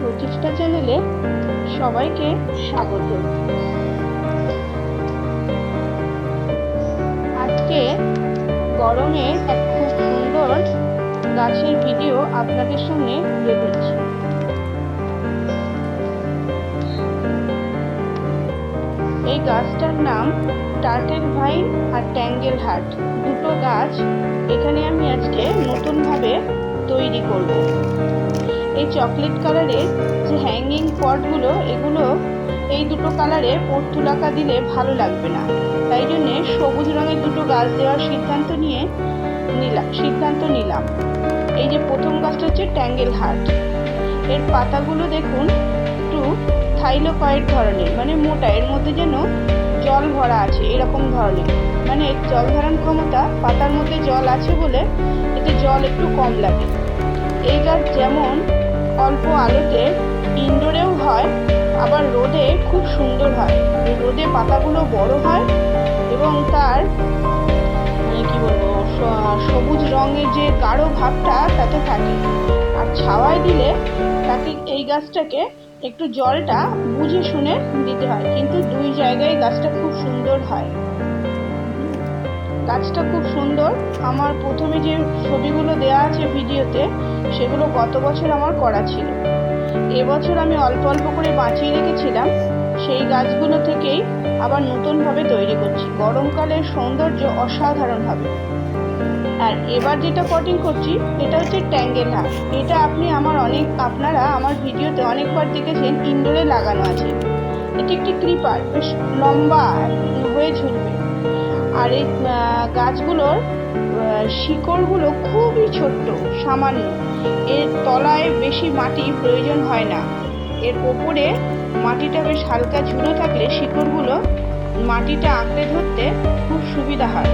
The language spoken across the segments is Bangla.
প্রচেষ্টা চ্যানেলে সবাইকে স্বাগত। আজকে গরমে এক খুব সুন্দর গাছের ভিডিও আপনাদের সামনে ধরছি। এই গাছটার নাম টার্টেল ভাইন আর ট্যাঙ্গেল হার্ট। দুটো গাছ এখানে আমি আজকে নতুনভাবে এই চকলেট কালারের যে হ্যাঙ্গিং পটগুলো এগুলো এই দুটো কালারে পর্তুলাকা দিলে ভালো লাগবে না। তাই জন্যে সবুজ রঙের দুটো গাছ দেওয়ার সিদ্ধান্ত নিয়ে নিলাম সিদ্ধান্ত নিলাম। এই যে প্রথম গাছটা হচ্ছে ট্যাঙ্গেল হার্ট এর পাতাগুলো দেখুন একটু থাইলোকয়েড ধরনের মানে মোটা, এর মধ্যে যেন জল ভরা আছে, এরকম ধরনের। মানে জল ধারণ ক্ষমতা পাতার মধ্যে জল আছে বলে এতে জল একটু কম লাগে। এই গাছ যেমন অল্প আলোতে ইনডোরেও হয়, আবার রোদে খুব সুন্দর হয়। রোদে পাতাগুলো বড় হয় এবং তার মানে কি বলব সবুজ রঙের যে গাঢ় ভাবটা তাতে থাকে। আর ছাওয়ায় দিলে তাকে এই গাছটাকে একটু জলটা বুঝে শুনে দিতে হয়। কিন্তু দুই জায়গায় গাছটা খুব সুন্দর হয়। গাছটা খুব সুন্দর। আমার প্রথমে যে ছবিগুলো দেওয়া আছে ভিডিওতে, সেগুলো গত বছর আমার করা ছিল। এবছর আমি অল্প অল্প করে বাঁচিয়ে রেখেছিলাম। সেই গাছগুলো থেকেই আবার নতুনভাবে তৈরি করছি। গরমকালের সৌন্দর্য অসাধারণ হবে আর এবার যেটা কটিং করছি, এটা হচ্ছে ট্যাঙ্গেল হাট এটা আপনি আমার অনেক, আপনারা আমার ভিডিওতে অনেকবার দেখেছেন ইনডোরে লাগানো আছে। এটি একটি ক্রিপার বেশ লম্বা হয়ে ঝুলবে। আর এই গাছগুলোর শিকড়গুলো খুবই ছোট্ট, সামান্য। এর তলায় বেশি মাটি প্রয়োজন হয় না। এর ওপরে মাটিটা বেশ হালকা ঝুড়ো থাকলে শিকড়গুলো মাটিটা আঁকড়ে ধরতে খুব সুবিধা হয়।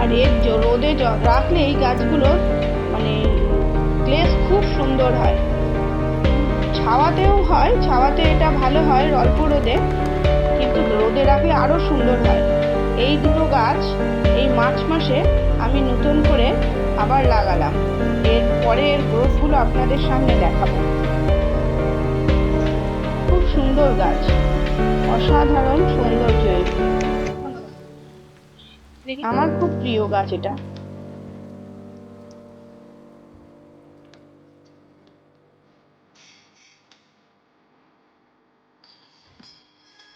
আর এর রোদে রাখলে এই গাছগুলো মানে গ্লেজ খুব সুন্দর হয়। ছাওয়াতেও হয়, ছাওয়াতে এটা ভালো হয় অল্প রোদে, কিন্তু রোদে রাখলে আরও সুন্দর হয়। এই দুটো গাছ এই মার্চ মাসে আমি নতুন করে আবার লাগালাম। এর পরের এর গ্রোথগুলো আপনাদের সামনে দেখাবো। খুব সুন্দর গাছ। অসাধারণ সৌন্দর্য। আমার খুব প্রিয় গাছ এটা।